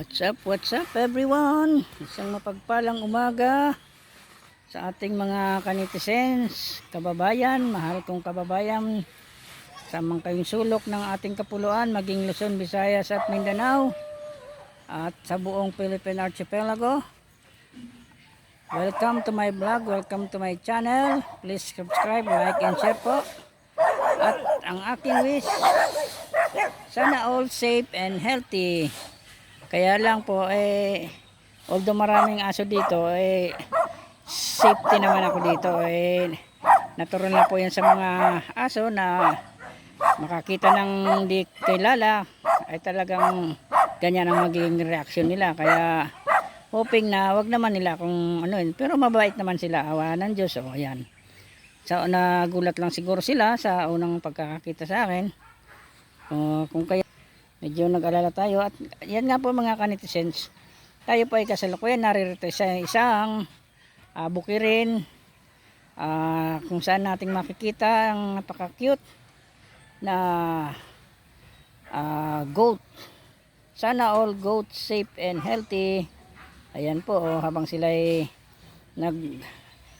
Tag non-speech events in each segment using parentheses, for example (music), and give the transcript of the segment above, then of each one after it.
What's up, what's up everyone? Isang mapagpalang umaga sa ating mga kanitizens, kababayan, mahal kong kababayan, sa mga kayong sulok ng ating kapuluan, maging Luzon, Visayas at Mindanao, at sa buong Philippine Archipelago. Welcome to my vlog, welcome to my channel. Please subscribe, like, and share po. At ang aking wish, sana all safe and healthy. Kaya lang po, eh, although maraming aso dito, eh, safety naman ako dito. Eh, natural na po yan sa mga aso na makakita ng di kilala, ay talagang ganyan ang magiging reaction nila. Kaya, hoping na wag naman nila kung ano yun. Pero mabait naman sila, awa ng Diyos. O, ayan. Sa nagulat lang siguro sila sa unang pagkakakita sa akin. O, kung kaya medyo nag-alala tayo. At yan nga po mga kanitizens tayo po ay kasalukuyan. Naririto sa isang uh, bukirin ah, kung saan nating makikita ang napaka-cute na ah, goat. Sana all goats safe and healthy. Ayan po oh, habang sila ay nag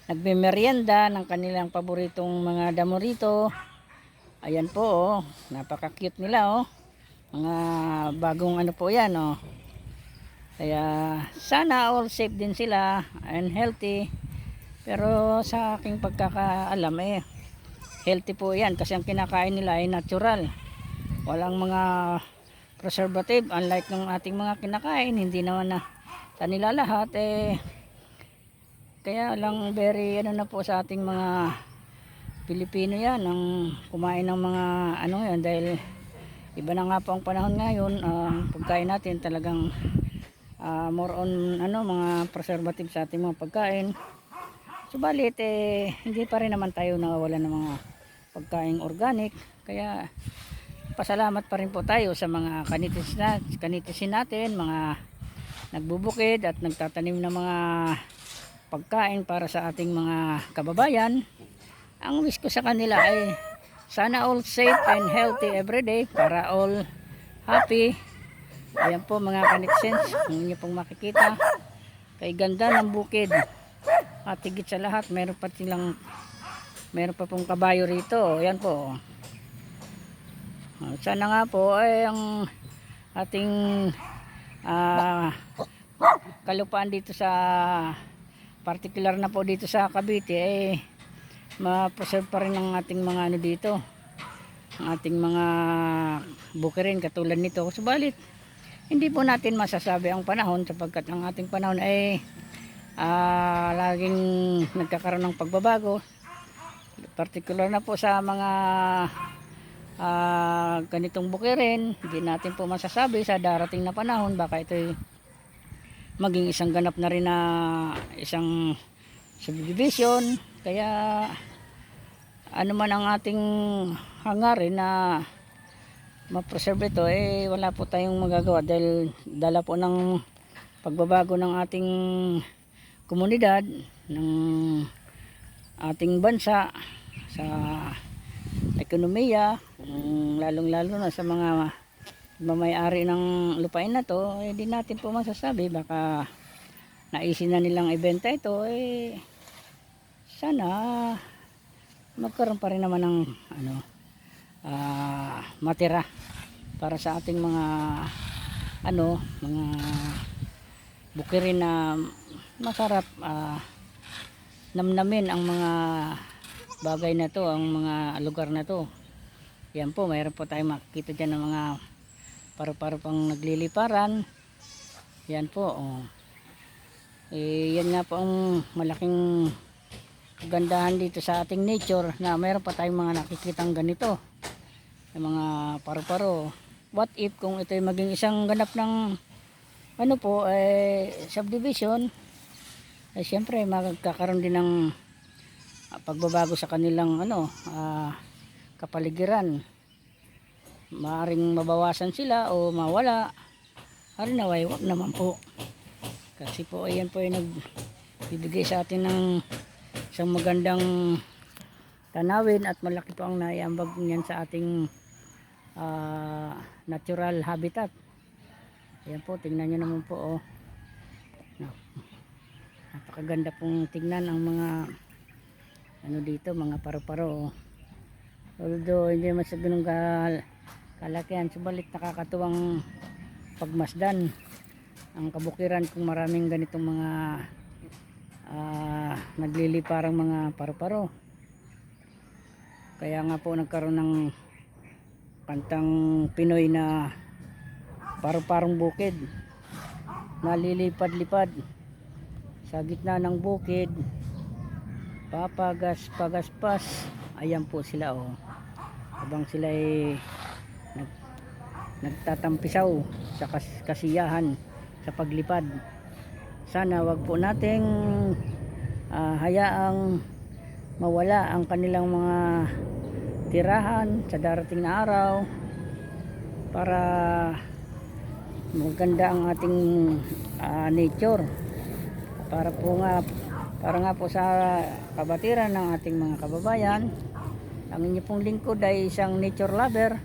nagmemeryenda ng kanilang paboritong mga damo rito. Ayan po oh, napaka-cute nila oh mga bagong ano po yan oh. Kaya sana all safe din sila and healthy. Pero sa aking pagkakaalam eh healthy po yan kasi ang kinakain nila ay natural. Walang mga preservative unlike ng ating mga kinakain hindi naman na kanila lahat eh kaya lang very ano na po sa ating mga Pilipino yan ang kumain ng mga ano yan dahil iba na nga po ang panahon ngayon ang pagkain natin talagang ah, more on ano mga preservative sa ating mga pagkain. Subalit eh hindi pa rin naman tayo nawawala ng mga pagkain organic. Kaya pasalamat pa rin po tayo sa mga kanitis na, kanitisin natin mga nagbubukid at nagtatanim ng mga pagkain para sa ating mga kababayan. Ang wish ko sa kanila ay sana all safe and healthy everyday para all happy. Ayan po mga kanitsens, kung inyo pong makikita. Kay ganda ng bukid. At higit sa lahat, meron pa silang meron pa pong kabayo rito. Ayan po. Ah, Sana nga po ay ang ating ah, kalupaan dito sa particular na po dito sa Cavite eh ma-preserve pa rin ang ating mga ano dito. Ang ating mga bukirin katulad nito. Subalit hindi po natin masasabi ang panahon sapagkat ang ating panahon ay ah, laging nagkakaroon ng pagbabago. Particular na po sa mga ah, ganitong bukirin hindi natin po masasabi sa darating na panahon. Baka ito maging isang ganap na rin na isang subdivision. Kaya ano man ang ating hangarin na ma-preserve ito eh wala po tayong magagawa dahil dala po ng pagbabago ng ating komunidad ng ating bansa sa ekonomiya lalong lalo na sa mga mamayari ng lupain na to eh di natin po masasabi. Baka naisin na nilang ibenta ito eh sana magkaroon pa rin naman ng ano ah, matira para sa ating mga ano mga bukirin na masarap ah, namnamin ang mga bagay na to ang mga lugar na to yan po mayroon po tayong makikita dyan ng mga paru-paro pang nagliliparan yan po oh. eh, yan nga po ang malaking gandahan dito sa ating nature na mayroon pa tayong mga nakikitang ganito. Ng mga paru-paro. What if kung ito ay maging isang ganap ng ano po eh, subdivision eh syempre magkakaroon din ng ah, pagbabago sa kanilang ano ah, kapaligiran. Maaring mabawasan sila o mawala. Hari naway wag naman po. Kasi po ayan po ay nagbibigay sa atin ng isang magandang tanawin at malaki po ang naiambag niyan sa ating ah, natural habitat Ayan po, tingnan nyo naman po oh. Na- Napakaganda pong tingnan ang mga ano dito, mga paru-paro oh. Although hindi naman sa ganun ka, kalakihan, subalit nakakatuwang pagmasdan ang kabukiran kung maraming ganitong mga ah, nagliliparang mga paru-paro. Kaya nga po nagkaroon ng kantang Pinoy na paru-parong bukid. Nalilipad-lipad sa gitna ng bukid. Papagas, pagaspas. Ayan po sila oh. Habang sila ay nag, nagtatampisaw sa kas, kasiyahan sa paglipad. Sana wag po nating ah, hayaang mawala ang kanilang mga tirahan sa darating na araw para maganda ang ating ah, nature. Para po nga para nga po sa kabatiran ng ating mga kababayan ang inyo pong lingkod ay isang nature lover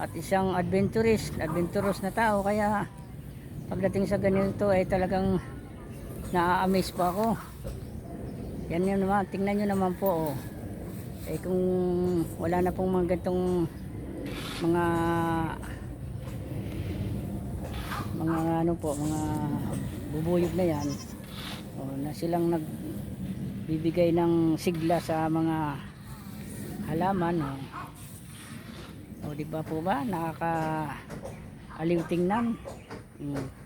at isang adventurist adventurous na tao. Kaya pagdating sa ganito ay talagang na-amaze po ako yan yun naman tingnan nyo naman po oh. eh kung wala na pong mga gantong mga mga ano po mga bubuyog na yan oh, na silang nagbibigay ng sigla sa mga halaman oh. o di ba po ba nakaka aliw tingnan mm.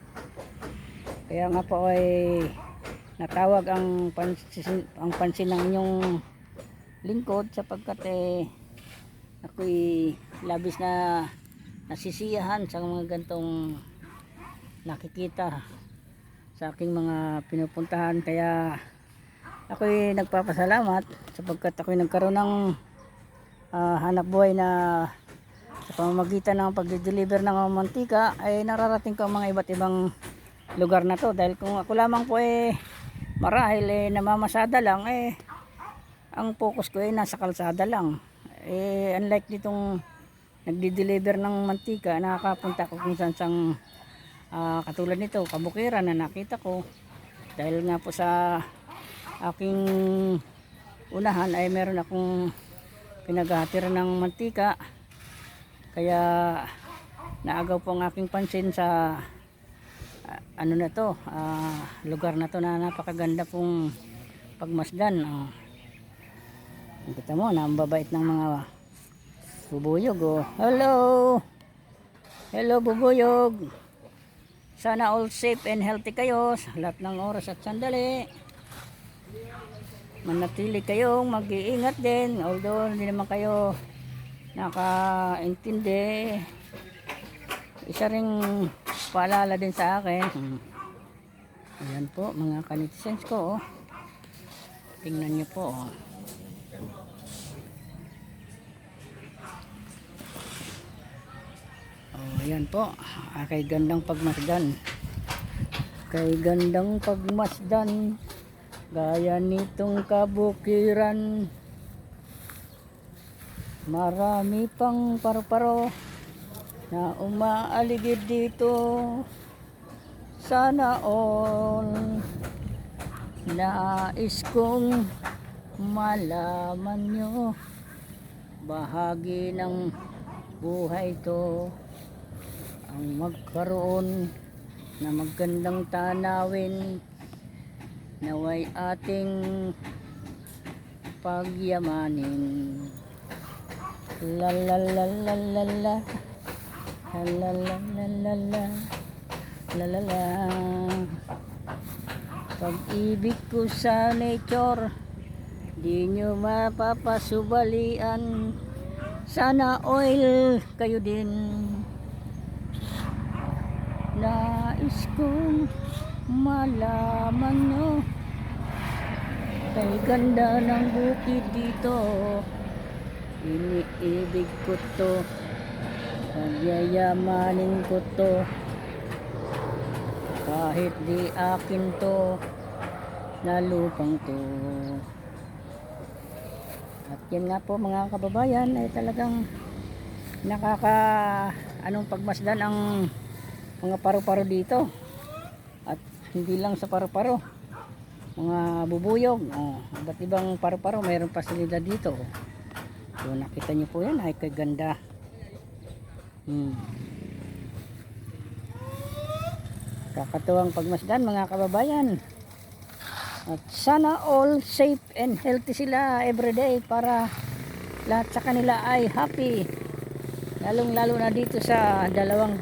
Kaya nga po ay natawag ang pansin, ang pansin ng inyong lingkod sapagkat eh ako'y labis na nasisiyahan sa mga gantong nakikita sa aking mga pinupuntahan. Kaya ako'y nagpapasalamat sapagkat ako'y nagkaroon ng ah, hanap buhay na sa pamamagitan ng pagde-deliver ng mantika ay nararating ko ang mga iba't ibang lugar na to. Dahil kung ako lamang po eh marahil eh namamasada lang eh ang focus ko ay nasa kalsada lang. Eh unlike ditong nagdi-deliver ng mantika nakakapunta ko kung saan sang ah, katulad nito kabukiran na nakita ko. Dahil nga po sa aking unahan ay meron akong pinaghatira ng mantika. Kaya naagaw po ang aking pansin sa ano na to ah, lugar na to na napakaganda pong pagmasdan oh. kita mo na ang babait ng mga bubuyog oh. hello hello bubuyog sana all safe and healthy kayo lahat ng oras at sandali manatili kayong mag-iingat din although hindi naman kayo nakaintindi isa ring paalala din sa akin Hmm. ayan po mga kanitizens ko oh. tingnan nyo po oh. oh ayan po ah, kay gandang pagmasdan kay gandang pagmasdan gaya nitong kabukiran marami pang paru-paro na umaaligid dito. Sana all. Nais kong malaman nyo. Bahagi ng buhay to. Ang magkaroon na magandang tanawin. Naway ating pagyamanin. La la la la la la La la la la la. La la la. Pag-ibig ko sa nature, di nyo mapapasubalian. Sana oil kayo din. Nais kong malaman nyo. Kay ganda ng bukid dito, iniibig ko to pagyayamanin ko to kahit di akin to na lupang to at yan nga po mga kababayan ay talagang nakaka anong pagmasdan ang mga paru-paro dito. At hindi lang sa paru-paro. Mga bubuyog. Oh, iba't ibang paru-paro. Mayroon pasilidad dito. oh. So nakita niyo po yan. Ay kaganda. Hmm. Kakatuwang pagmasdan mga kababayan. At sana all safe and healthy sila everyday para lahat sa kanila ay happy. Lalong lalo na dito sa dalawang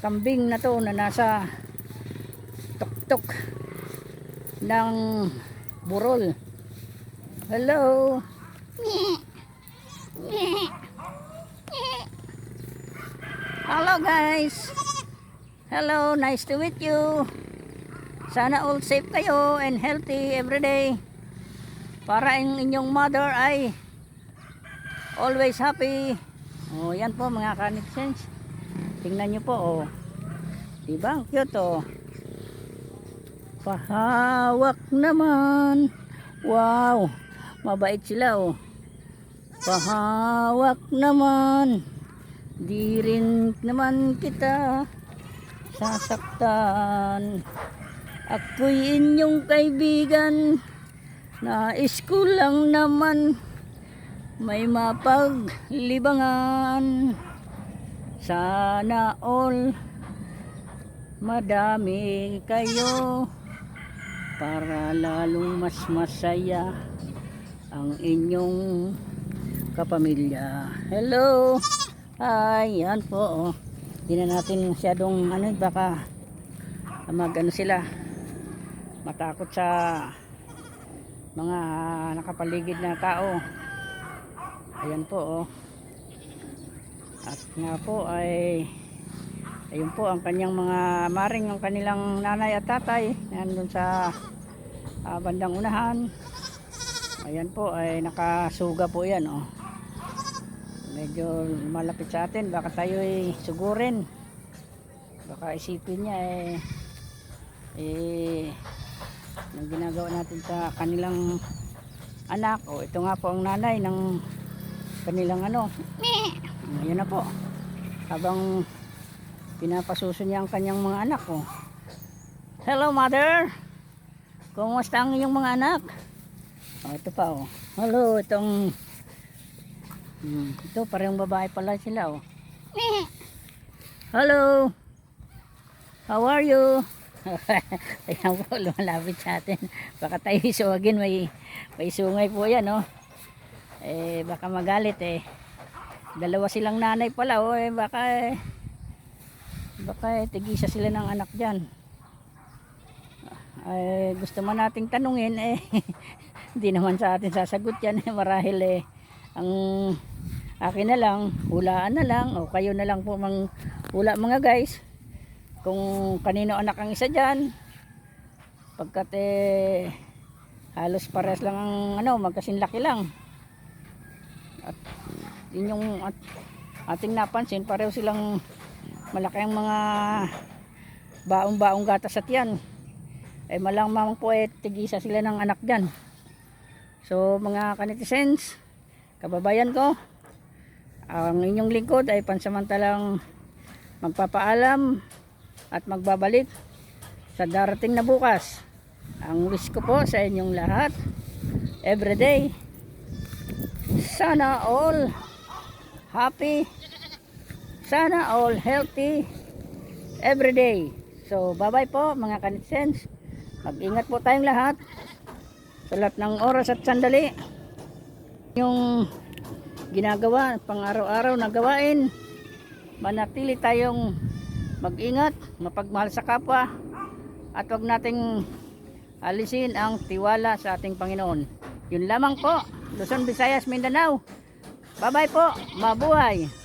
kambing na to na nasa tuktok ng burol. Hello. (laughs) Hello guys. Hello, nice to meet you. Sana all safe kayo and healthy everyday. Para ang inyong mother ay always happy. Oh, yan po mga kanitsens. Tingnan nyo po, oh. Diba? Ang cute, oh. Pahawak naman. Wow. Mabait sila, oh. Pahawak naman. Di rin naman kita sasaktan. Ako'y inyong kaibigan. Nais ko lang naman may mapaglibangan. Sana all madami kayo para lalong mas masaya ang inyong kapamilya. Hello! Hi! Yan po. Oh. Hindi na natin masyadong ano, baka mag ano sila matakot sa mga nakapaligid na tao. Ayan po oh. At nga po ay ayun po ang kanyang mga maring ang kanilang nanay at tatay nandun sa ah, bandang unahan. Ayan po ay nakasuga po yan oh. Medyo malapit sa atin baka tayo ay sugurin. Baka isipin niya eh eh yung ginagawa natin sa kanilang anak? O ito nga po ang nanay ng kanilang ano. Yun na po. Habang pinapasuso niya ang kanyang mga anak oh. hello mother. Kumusta ang iyong mga anak? Oh, ito pa oh hello itong hmm, ito parang babae pala sila oh hello how are you (laughs) Ayan po, lumalapit sa atin. Baka tayo isuwagin, may, may sungay po yan, oh. Eh, baka magalit, eh. Dalawa silang nanay pala, oh. Eh, baka, eh, baka, eh, tigisa sila ng anak dyan. Eh, gusto man nating tanungin, eh, (laughs) hindi naman sa atin sasagot yan, eh, marahil, eh, ang akin na lang, hulaan na lang, o kayo na lang po mang hula mga guys. Kung kanino anak ang isa dyan pagkat eh halos pares lang ang ano magkasinlaki lang. At yun yung at, ating napansin pareho silang malaki ang mga baong-baong gatas at yan. Eh malamang po eh tigisa sila ng anak dyan. So mga kanitizens kababayan ko ang inyong lingkod ay pansamantalang magpapaalam at magbabalik sa darating na bukas. Ang wish ko po sa inyong lahat, everyday, sana all happy, sana all healthy, everyday. So, bye-bye po mga kanitsens. Mag-ingat po tayong lahat sa lahat ng oras at sandali. Yung ginagawa, pang araw-araw na gawain, manatili tayong mag-ingat, mapagmahal sa kapwa at wag nating alisin ang tiwala sa ating Panginoon. Yun lamang po, Luzon, Visayas, Mindanao. Bye-bye po, mabuhay!